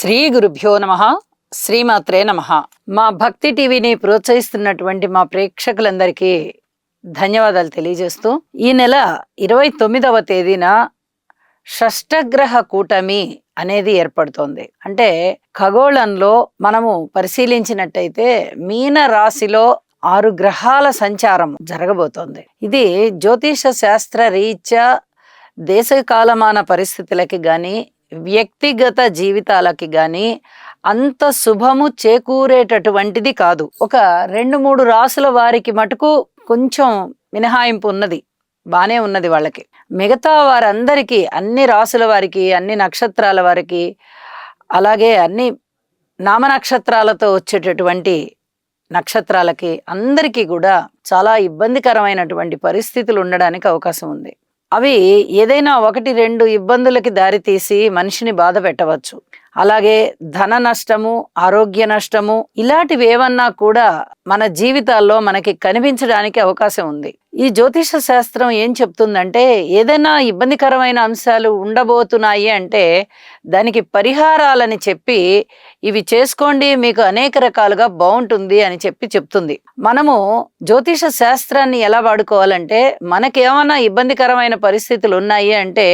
శ్రీ గురుభ్యో నమ శ్రీమాత్రే నమ. మా భక్తి టీవీని ప్రోత్సహిస్తున్నటువంటి మా ప్రేక్షకులందరికీ ధన్యవాదాలు తెలియజేస్తూ ఈ నెల ఇరవై తొమ్మిదవ తేదీన షష్టగ్రహ కూటమి అనేది ఏర్పడుతోంది. అంటే ఖగోళంలో మనము పరిశీలించినట్టయితే మీన రాశిలో ఆరు గ్రహాల సంచారం జరగబోతోంది. ఇది జ్యోతిష శాస్త్ర రీత్యా దేశ కాలమాన పరిస్థితులకి కానీ వ్యక్తిగత జీవితాలకి కానీ అంత శుభము చేకూరేటటువంటిది కాదు. ఒక రెండు మూడు రాసుల వారికి మటుకు కొంచెం మినహాయింపు ఉన్నది. బాగానే ఉన్నది వాళ్ళకి. మిగతా వారందరికీ అన్ని రాసుల వారికి అన్ని నక్షత్రాల వారికి అలాగే అన్ని నామ నక్షత్రాలతో వచ్చేటటువంటి నక్షత్రాలకి అందరికీ కూడా చాలా ఇబ్బందికరమైనటువంటి పరిస్థితులు ఉండడానికి అవకాశం ఉంది. అవి ఏదైనా ఒకటి రెండు ఇబ్బందులకి దారితీసి మనిషిని బాధ పెట్టవచ్చు. అలాగే ధన నష్టము ఆరోగ్య నష్టము ఇలాంటివి ఏమన్నా కూడా మన జీవితాల్లో మనకి కనిపించడానికి అవకాశం ఉంది. ఈ జ్యోతిష శాస్త్రం ఏం చెప్తుందంటే ఏదైనా ఇబ్బందికరమైన అంశాలు ఉండబోతున్నాయి అంటే దానికి పరిహారాలని చెప్పి ఇవి చేసుకోండి మీకు అనేక రకాలుగా బాగుంటుంది అని చెప్పి చెప్తుంది. మనము జ్యోతిష శాస్త్రాన్ని ఎలా వాడుకోవాలంటే మనకేమైనా ఇబ్బందికరమైన పరిస్థితులు ఉన్నాయి అంటే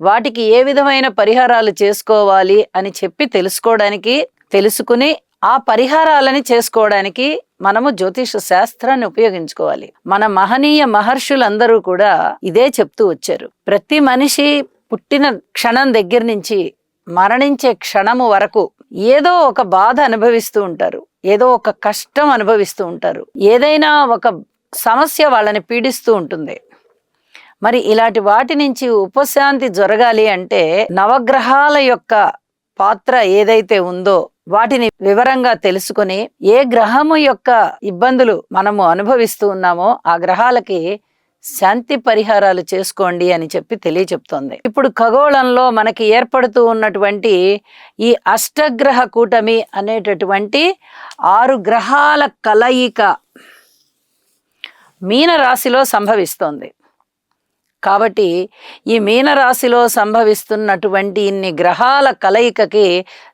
వాటికి ఏ విధమైన పరిహారాలు చేసుకోవాలి అని చెప్పి తెలుసుకోవడానికి తెలుసుకుని ఆ పరిహారాలని చేసుకోవడానికి మనము జ్యోతిష శాస్త్రాన్ని ఉపయోగించుకోవాలి. మన మహనీయ మహర్షులందరూ కూడా ఇదే చెప్తూ వచ్చారు. ప్రతి మనిషి పుట్టిన క్షణం దగ్గర నుంచి మరణించే క్షణము వరకు ఏదో ఒక బాధ అనుభవిస్తూ ఉంటారు. ఏదో ఒక కష్టం అనుభవిస్తూ ఉంటారు. ఏదైనా ఒక సమస్య వాళ్ళని పీడిస్తూ ఉంటుంది. మరి ఇలాంటి వాటి నుంచి ఉపశాంతి జరగాలి అంటే నవగ్రహాల యొక్క పాత్ర ఏదైతే ఉందో వాటిని వివరంగా తెలుసుకొని ఏ గ్రహము యొక్క ఇబ్బందులు మనము అనుభవిస్తూ ఉన్నామో ఆ గ్రహాలకి శాంతి పరిహారాలు చేసుకోండి అని చెప్పి తెలియచెప్తోంది. ఇప్పుడు ఖగోళంలో మనకి ఏర్పడుతూ ఉన్నటువంటి ఈ అష్టగ్రహ కూటమి అనేటటువంటి ఆరు గ్రహాల కలయిక మీనరాశిలో సంభవిస్తోంది. కాబట్టి ఈ మీనరాశిలో సంభవిస్తున్నటువంటి ఇన్ని గ్రహాల కలయికకి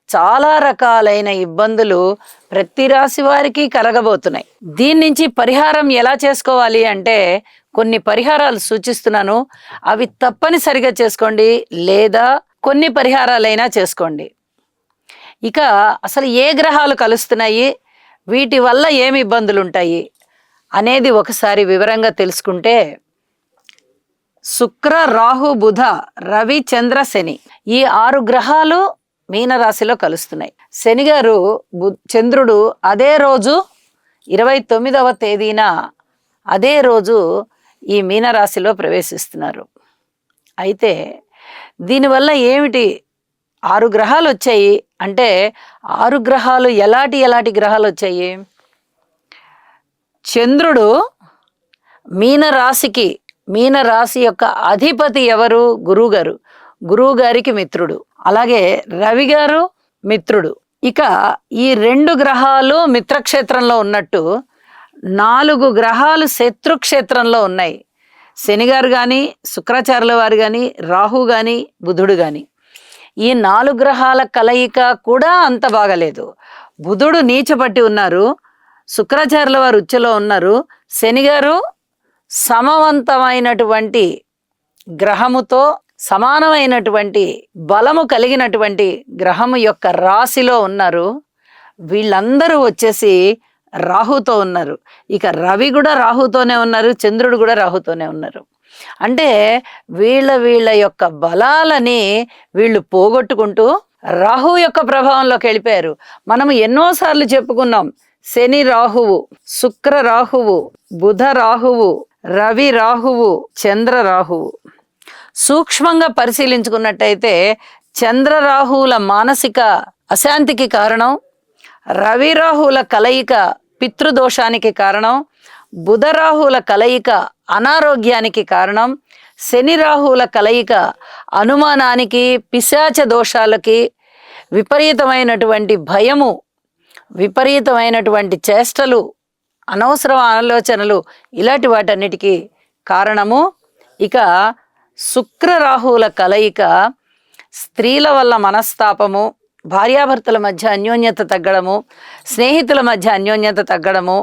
చాలా రకాలైన ఇబ్బందులు ప్రతి రాశి వారికి కలగబోతున్నాయి. దీని నుంచి పరిహారం ఎలా చేసుకోవాలి అంటే కొన్ని పరిహారాలు సూచిస్తున్నాను. అవి తప్పనిసరిగా చేసుకోండి లేదా కొన్ని పరిహారాలైనా చేసుకోండి. ఇక అసలు ఏ గ్రహాలు కలుస్తున్నాయి? వీటి వల్ల ఏమి ఇబ్బందులు ఉంటాయి? అనేది ఒకసారి వివరంగా తెలుసుకుంటే శుక్ర రాహు బుధ రవి చంద్ర శని ఈ ఆరు గ్రహాలు మీనరాశిలో కలుస్తున్నాయి. శనిగారు బు- చంద్రుడు అదే రోజు ఇరవై తొమ్మిదవ తేదీన అదే రోజు ఈ మీనరాశిలో ప్రవేశిస్తున్నారు. అయితే దీనివల్ల ఏమిటి? ఆరు గ్రహాలు వచ్చాయి. అంటే ఆరు గ్రహాలు ఎలాంటి ఎలాంటి గ్రహాలు వచ్చాయి? చంద్రుడు మీనరాశికి మీనరాశి యొక్క అధిపతి ఎవరు? గురువు గారు గురువు గారికి మిత్రుడు. అలాగే రవి గారు మిత్రుడు. ఇక ఈ రెండు గ్రహాలు మిత్రక్షేత్రంలో ఉన్నట్టు నాలుగు గ్రహాలు శత్రుక్షేత్రంలో ఉన్నాయి. శనిగారు కానీ శుక్రాచార్యుల వారు కానీ రాహు కానీ బుధుడు కానీ ఈ నాలుగు గ్రహాల కలయిక కూడా అంత బాగలేదు. బుధుడు నీచపట్టి ఉన్నారు శుక్రాచార్యుల వారు ఉచ్చలో ఉన్నారు. శనిగారు సమవంతమైనటువంటి గ్రహముతో సమానమైనటువంటి బలము కలిగినటువంటి గ్రహము యొక్క రాశిలో ఉన్నారు. వీళ్ళందరూ వచ్చేసి రాహుతో ఉన్నారు. ఇక రవి కూడా రాహుతోనే ఉన్నారు చంద్రుడు కూడా రాహుతోనే ఉన్నారు. అంటే వీళ్ళ వీళ్ళ యొక్క బలాలని వీళ్ళు పోగొట్టుకుంటూ రాహు యొక్క ప్రభావంలోకి వెళ్ళిపోయారు. మనం ఎన్నోసార్లు చెప్పుకున్నాం శని రాహువు శుక్ర రాహువు బుధ రాహువు రవి రాహువు చంద్ర రాహువు. సూక్ష్మంగా పరిశీలించుకున్నట్టయితే చంద్ర రాహువుల మానసిక అశాంతికి కారణం రవి రాహువుల కలయిక పితృదోషానికి కారణం బుధరాహుల కలయిక అనారోగ్యానికి కారణం శని రాహువుల కలయిక అనుమానానికి పిశాచ దోషాలకి విపరీతమైనటువంటి భయము విపరీతమైనటువంటి చేష్టలు అనవసర ఆలోచనలు ఇలాంటి వాటన్నిటికీ కారణము. ఇక శుక్రరాహువుల కలయిక స్త్రీల వల్ల మనస్తాపము భార్యాభర్తల మధ్య అన్యోన్యత తగ్గడము స్నేహితుల మధ్య అన్యోన్యత తగ్గడము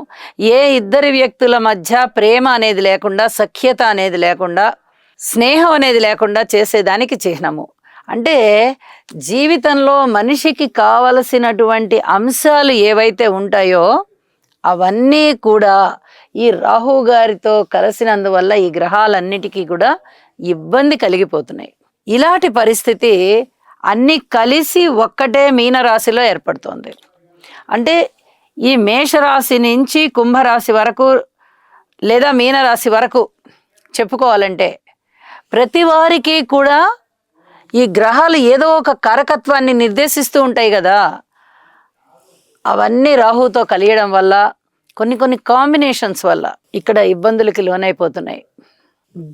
ఏ ఇద్దరి వ్యక్తుల మధ్య ప్రేమ అనేది లేకుండా సఖ్యత అనేది లేకుండా స్నేహం అనేది లేకుండా చేసేదానికి చిహ్నము. అంటే జీవితంలో మనిషికి కావలసినటువంటి అంశాలు ఏవైతే ఉంటాయో అవన్నీ కూడా ఈ రాహు గారితో కలిసినందువల్ల ఈ గ్రహాలన్నిటికీ కూడా ఇబ్బంది కలిగిపోతున్నాయి. ఇలాంటి పరిస్థితి అన్ని కలిసి ఒక్కటే మీనరాశిలో ఏర్పడుతోంది. అంటే ఈ మేషరాశి నుంచి కుంభరాశి వరకు లేదా మీనరాశి వరకు చెప్పుకోవాలంటే ప్రతి వారికి కూడా ఈ గ్రహాలు ఏదో ఒక కారకత్వాన్ని నిర్దేశిస్తూ ఉంటాయి కదా. అవన్నీ రాహుతో కలియడం వల్ల కొన్ని కొన్ని కాంబినేషన్స్ వల్ల ఇక్కడ ఇబ్బందులకి లోనైపోతున్నాయి.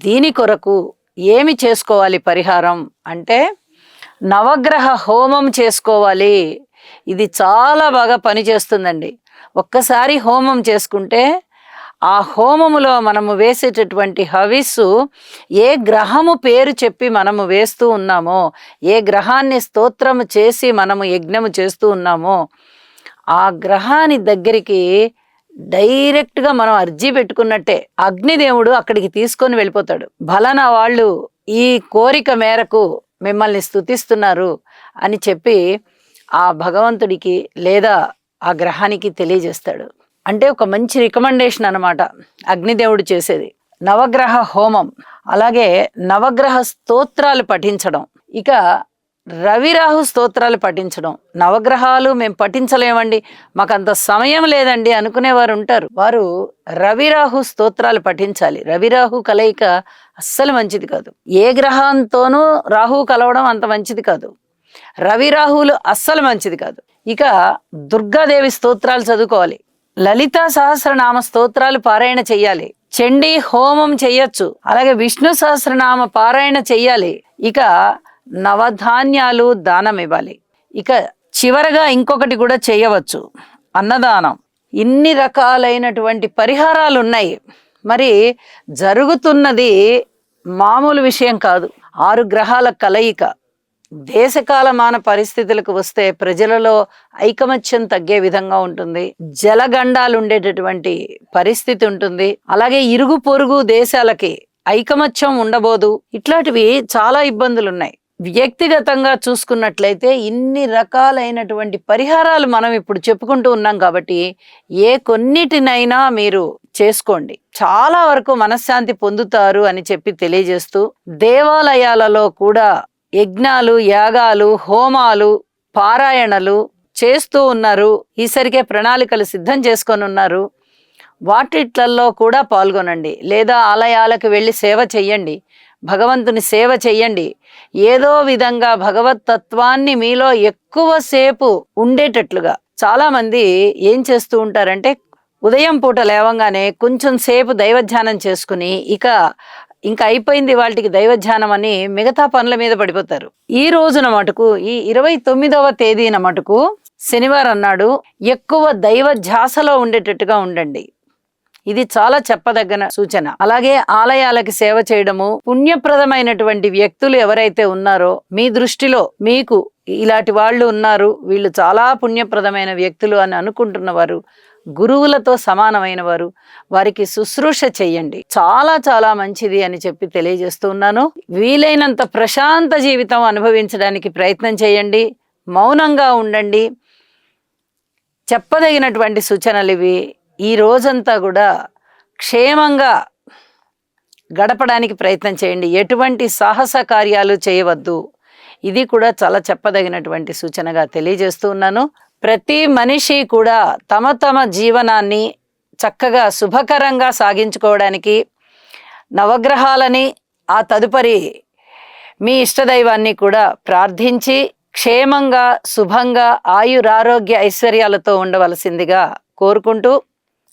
దీని కొరకు ఏమి చేసుకోవాలి పరిహారం అంటే నవగ్రహ హోమం చేసుకోవాలి. ఇది చాలా బాగా పనిచేస్తుందండి ఒక్కసారి హోమం చేసుకుంటే ఆ హోమములో మనము వేసేటటువంటి హవిస్సు ఏ గ్రహము పేరు చెప్పి మనము వేస్తూ ఉన్నామో ఏ గ్రహాన్ని స్తోత్రము చేసి మనము యజ్ఞము చేస్తూ ఉన్నామో ఆ గ్రహాని దగ్గరికి డైరెక్ట్గా మనం అర్జీ పెట్టుకున్నట్టే అగ్నిదేవుడు అక్కడికి తీసుకొని వెళ్ళిపోతాడు. బలన వాళ్ళు ఈ కోరిక మేరకు మిమ్మల్ని స్తుతిస్తున్నారు అని చెప్పి ఆ భగవంతుడికి లేదా ఆ గ్రహానికి తెలియజేస్తాడు. అంటే ఒక మంచి రికమెండేషన్ అన్నమాట అగ్నిదేవుడు చేసేది. నవగ్రహ హోమం. అలాగే నవగ్రహ స్తోత్రాలు పఠించడం. ఇక రవిరాహు స్తోత్రాలు పఠించడం. నవగ్రహాలు మేము పఠించలేమండి. మాకు అంత సమయం లేదండి అనుకునేవారు ఉంటారు వారు రవిరాహు స్తోత్రాలు పఠించాలి. రవిరాహు కలయిక అస్సలు మంచిది కాదు. ఏ గ్రహంతోనూ రాహు కలవడం అంత మంచిది కాదు. రవిరాహువులు అస్సలు మంచిది కాదు. ఇక దుర్గాదేవి స్తోత్రాలు చదువుకోవాలి. లలితా సహస్రనామ స్తోత్రాలు పారాయణ చెయ్యాలి. చండీ హోమం చెయ్యొచ్చు. అలాగే విష్ణు సహస్రనామ పారాయణ చెయ్యాలి. ఇక నవధాన్యాలు దానం ఇవ్వాలి ఇక చివరగా ఇంకొకటి కూడా చేయవచ్చు. అన్నదానం. ఇన్ని రకాలైనటువంటి పరిహారాలు ఉన్నాయి మరి జరుగుతున్నది మామూలు విషయం కాదు. ఆరు గ్రహాల కలయిక. దేశకాలమాన పరిస్థితులకు వస్తే ప్రజలలో ఐకమత్యం తగ్గే విధంగా ఉంటుంది. జలగండాలు ఉండేటటువంటి పరిస్థితి ఉంటుంది. అలాగే ఇరుగు పొరుగు దేశాలకి ఐకమత్యం ఉండబోదు. ఇట్లాంటివి చాలా ఇబ్బందులు ఉన్నాయి వ్యక్తిగతంగా చూసుకున్నట్లయితే ఇన్ని రకాలైనటువంటి పరిహారాలు మనం ఇప్పుడు చెప్పుకుంటూ ఉన్నాం కాబట్టి ఏ కొన్నిటినైనా మీరు చేసుకోండి. చాలా వరకు మనశ్శాంతి పొందుతారు అని చెప్పి తెలియజేస్తూ దేవాలయాలలో కూడా యజ్ఞాలు యాగాలు హోమాలు పారాయణలు చేస్తూ ఉన్నారు. ఈసరికే ప్రణాళికలు సిద్ధం చేసుకొని ఉన్నారు. వాటిట్లలో కూడా పాల్గొనండి. లేదా ఆలయాలకు వెళ్ళి సేవ చెయ్యండి. భగవంతుని సేవ చెయ్యండి. ఏదో విధంగా భగవత్ తత్వాన్ని మీలో ఎక్కువసేపు ఉండేటట్లుగా చాలా మంది ఏం చేస్తూ ఉంటారంటే ఉదయం పూట లేవంగానే కొంచెం సేపు దైవధ్యానం చేసుకుని ఇక ఇంకా అయిపోయింది వాళ్ళకి దైవధ్యానం అని మిగతా పనుల మీద పడిపోతారు. ఈ రోజున మటుకు ఈ ఇరవై తొమ్మిదవ తేదీన మటుకు శనివారం నాడు ఎక్కువ దైవ ధ్యాసలో ఉండేటట్టుగా ఉండండి. ఇది చాలా చెప్పదగిన సూచన. అలాగే ఆలయాలకి సేవ చేయడము పుణ్యప్రదమైనటువంటి వ్యక్తులు ఎవరైతే ఉన్నారో మీ దృష్టిలో మీకు ఇలాంటి వాళ్ళు ఉన్నారు వీళ్ళు చాలా పుణ్యప్రదమైన వ్యక్తులు అని అనుకుంటున్న వారు గురువులతో సమానమైన వారు వారికి శుశ్రూష చెయ్యండి. చాలా చాలా మంచిది అని చెప్పి తెలియజేస్తూ ఉన్నాను. వీలైనంత ప్రశాంత జీవితం అనుభవించడానికి ప్రయత్నం చేయండి మౌనంగా ఉండండి. చెప్పదగినటువంటి సూచనలు ఇవి. ఈ రోజంతా కూడా క్షేమంగా గడపడానికి ప్రయత్నం చేయండి. ఎటువంటి సాహస కార్యాలు చేయవద్దు. ఇది కూడా చాలా చెప్పదగినటువంటి సూచనగా తెలియజేస్తూ ఉన్నాను. ప్రతి మనిషి కూడా తమ తమ జీవనాన్ని చక్కగా శుభకరంగా సాగించుకోవడానికి నవగ్రహాలని ఆ తదుపరి మీ ఇష్టదైవాన్ని కూడా ప్రార్థించి క్షేమంగా శుభంగా ఆయురారోగ్య ఐశ్వర్యాలతో ఉండవలసిందిగా కోరుకుంటూ